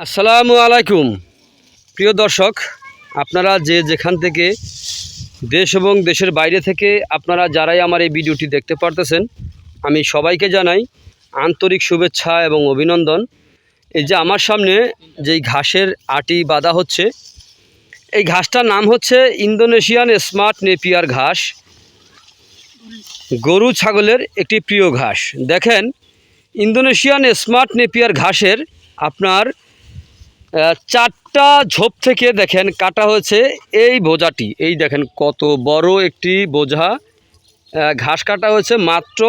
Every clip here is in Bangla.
আসসালামু আলাইকুম। প্রিয় দর্শক, আপনারা যে যেখান থেকে দেশ এবং দেশের বাইরে থেকে আপনারা যারাই আমার এই ভিডিওটি দেখতে পারতেছেন, আমি সবাইকে জানাই আন্তরিক শুভেচ্ছা এবং অভিনন্দন। এই যে আমার সামনে যেই ঘাসের আটি বাঁধা হচ্ছে, এই ঘাসটার নাম হচ্ছে ইন্দোনেশিয়ান স্মার্ট নেপিয়ার ঘাস। গরু ছাগলের একটি প্রিয় ঘাস। দেখেন, ইন্দোনেশিয়ান স্মার্ট নেপিয়ার ঘাসের আপনার চারটা ঝোপ থেকে দেখেন কাটা হয়েছে এই বোঝাটি। এই দেখেন কত বড় একটি বোঝা। ঘাস কাটা হয়েছে মাত্র।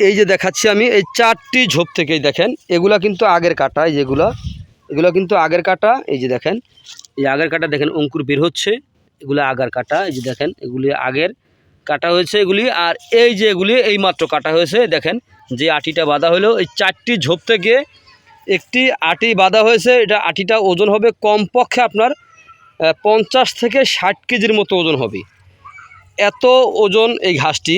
এই যে দেখাচ্ছি আমি, এই চারটি ঝোপ থেকেই দেখেন, এগুলা কিন্তু আগের কাটা যেগুলা, এগুলো কিন্তু আগের কাটা। এই যে দেখেন, এই আগের কাটা দেখেন অঙ্কুর বের হচ্ছে, এগুলো আগের কাটা, এই যে দেখেন, এগুলি আগের কাটা হয়েছে এগুলি, আর এই যে এগুলি এই মাত্র কাটা হয়েছে, দেখেন, যে আটিটা বাঁধা হলো, এই চারটি ঝোপ থেকে একটি আটি বাঁধা হয়েছে, এটা আটিটা ওজন হবে কমপক্ষে আপনার পঞ্চাশ থেকে ষাট কেজির মতো ওজন হবে। এত ওজন এই ঘাসটি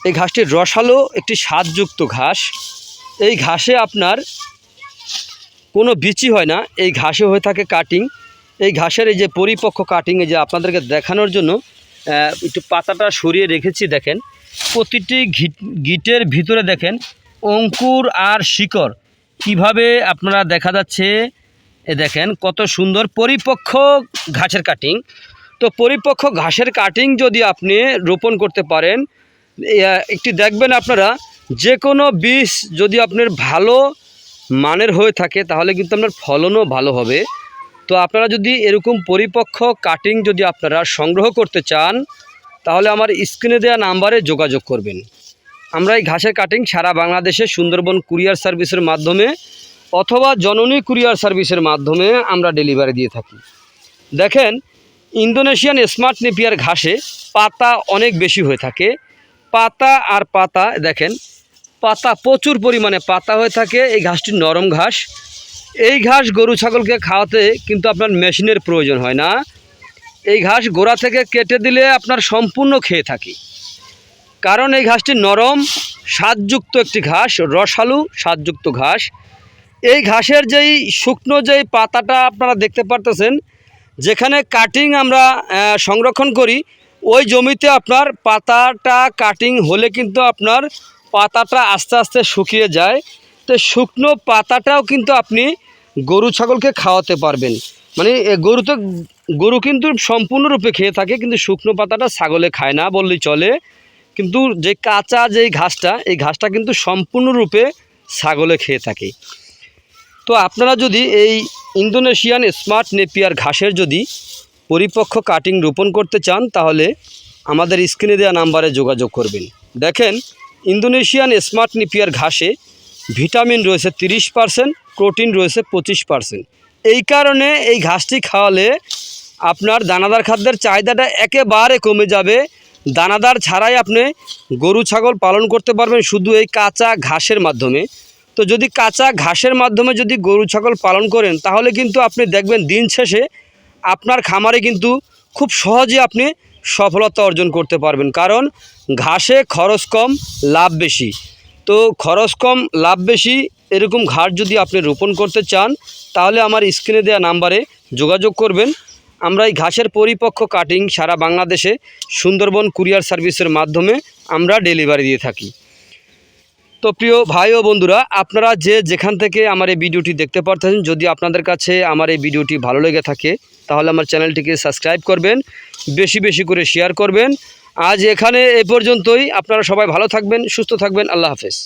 এই ঘাসটি রসালো একটি স্বাদযুক্ত ঘাস। এই ঘাসে আপনার কোনো বিচি হয় না, এই ঘাসে হয়ে থাকে কাটিং। এই ঘাসের এই যে পরিপক্ক কাটিং, এই যে আপনাদেরকে দেখানোর জন্য একটু পাতাটা সরিয়ে রেখেছি, দেখেন। প্রতিটি ঘিট গিটের ভিতরে দেখেন, অঙ্কুর আর শিকড়। কীভাবে আপনারা দেখা যাচ্ছে, এ দেখেন কত সুন্দর পরিপক্ক ঘাসের কাটিং তো পরিপক্ক ঘাসের কাটিং যদি আপনি রোপণ করতে পারেন একটি দেখবেন আপনারা যে কোনো বীজ যদি আপনার ভালো মানের হয়ে থাকে, তাহলে কিন্তু আপনার ফলনও ভালো হবে। তো আপনারা যদি এরকম পরিপক্ক কাটিং যদি আপনারা সংগ্রহ করতে চান, তাহলে আমার স্ক্রিনে দেওয়া নাম্বারে যোগাযোগ করবেন। আমরা এই ঘাসের কাটিং সারা বাংলাদেশে সুন্দরবন কুরিয়ার সার্ভিসের মাধ্যমে অথবা জননী কুরিয়ার সার্ভিসের মাধ্যমে আমরা ডেলিভারি দিয়ে থাকি। দেখেন, ইন্দোনেশিয়ান স্মার্ট নেপিয়ার ঘাসে পাতা অনেক বেশি হয়ে থাকে। পাতা আর পাতা, দেখেন, পাতা প্রচুর পরিমাণে পাতা হয়ে থাকে। এই ঘাসটি নরম ঘাস। এই ঘাস গরু ছাগলকে খাওয়াতে কিন্তু আপনার মেশিনের প্রয়োজন হয় না। এই ঘাস গোড়া থেকে কেটে দিলে আপনার সম্পূর্ণ খেয়ে থাকে। কারণ এই ঘাসটি নরম, স্বাদযুক্ত একটি ঘাস, রসালু, স্বাদযুক্ত ঘাস। এই ঘাসের যেই শুকনো যেই পাতাটা আপনারা দেখতে পারতেছেন, যেখানে কাটিং আমরা সংরক্ষণ করি, ওই জমিতে আপনার পাতাটা কাটিং হলে কিন্তু আপনার পাতাটা আস্তে আস্তে শুকিয়ে যায়। তো শুকনো পাতাটাও কিন্তু আপনি গরু ছাগলকে খাওয়াতে পারবেন। মানে গরু তো, গরু কিন্তু সম্পূর্ণরূপে খেয়ে থাকে, কিন্তু শুকনো পাতাটা ছাগলে খায় না বললেই চলে। কিন্তু যে কাঁচা যেই ঘাসটা, এই ঘাসটা কিন্তু সম্পূর্ণরূপে ছাগলে খেয়ে থাকে। তো আপনারা যদি এই ইন্দোনেশিয়ান স্মার্ট নেপিয়ার ঘাসের যদি পরিপক্ক কাটিং রোপণ করতে চান, তাহলে আমাদের স্ক্রিনে দেওয়া নাম্বারে যোগাযোগ করবেন। দেখেন, ইন্দোনেশিয়ান স্মার্ট নেপিয়ার ঘাসে ভিটামিন রয়েছে তিরিশ পার্সেন্ট, প্রোটিন রয়েছে পঁচিশ পার্সেন্ট। এই কারণে এই ঘাসটি খাওয়ালে আপনার দানাদার খাদ্যের চাহিদাটা একেবারে কমে যাবে দানাদার ছাড়াই আপনি গরু, ছাগল পালন করতে পারবেন শুধু এই কাঁচা ঘাসের মাধ্যমে। তো যদি কাঁচা ঘাসের মাধ্যমে যদি গরু, ছাগল পালন করেন, তাহলে কিন্তু আপনি দেখবেন দিন শেষে আপনার খামারে কিন্তু খুব সহজে আপনি সফলতা অর্জন করতে পারবেন। কারণ ঘাসে খরচ কম, লাভ বেশি। তো খরচ কম, লাভ বেশি এরকম ঘাস যদি আপনি রোপণ করতে চান, তাহলে আমার স্ক্রিনে দেওয়া নাম্বারে যোগাযোগ করবেন। আমরা এই ঘাসের পরিপক্ক কাটিং সারা বাংলাদেশে সুন্দরবন কুরিয়ার সার্ভিসের মাধ্যমে আমরা ডেলিভারি দিয়ে থাকি। তো প্রিয় ভাই ও বন্ধুরা, আপনারা যে যেখান থেকে আমার এই ভিডিওটি দেখতে পারতেছেন, যদি আপনাদের কাছে আমার এই ভিডিওটি ভালো লেগে থাকে, তাহলে আমার চ্যানেলটিকে সাবস্ক্রাইব করবেন, বেশি বেশি করে শেয়ার করবেন। আজ এখানে এ পর্যন্তই, আপনারা সবাই ভালো থাকবেন, সুস্থ থাকবেন, আল্লাহ হাফেজ।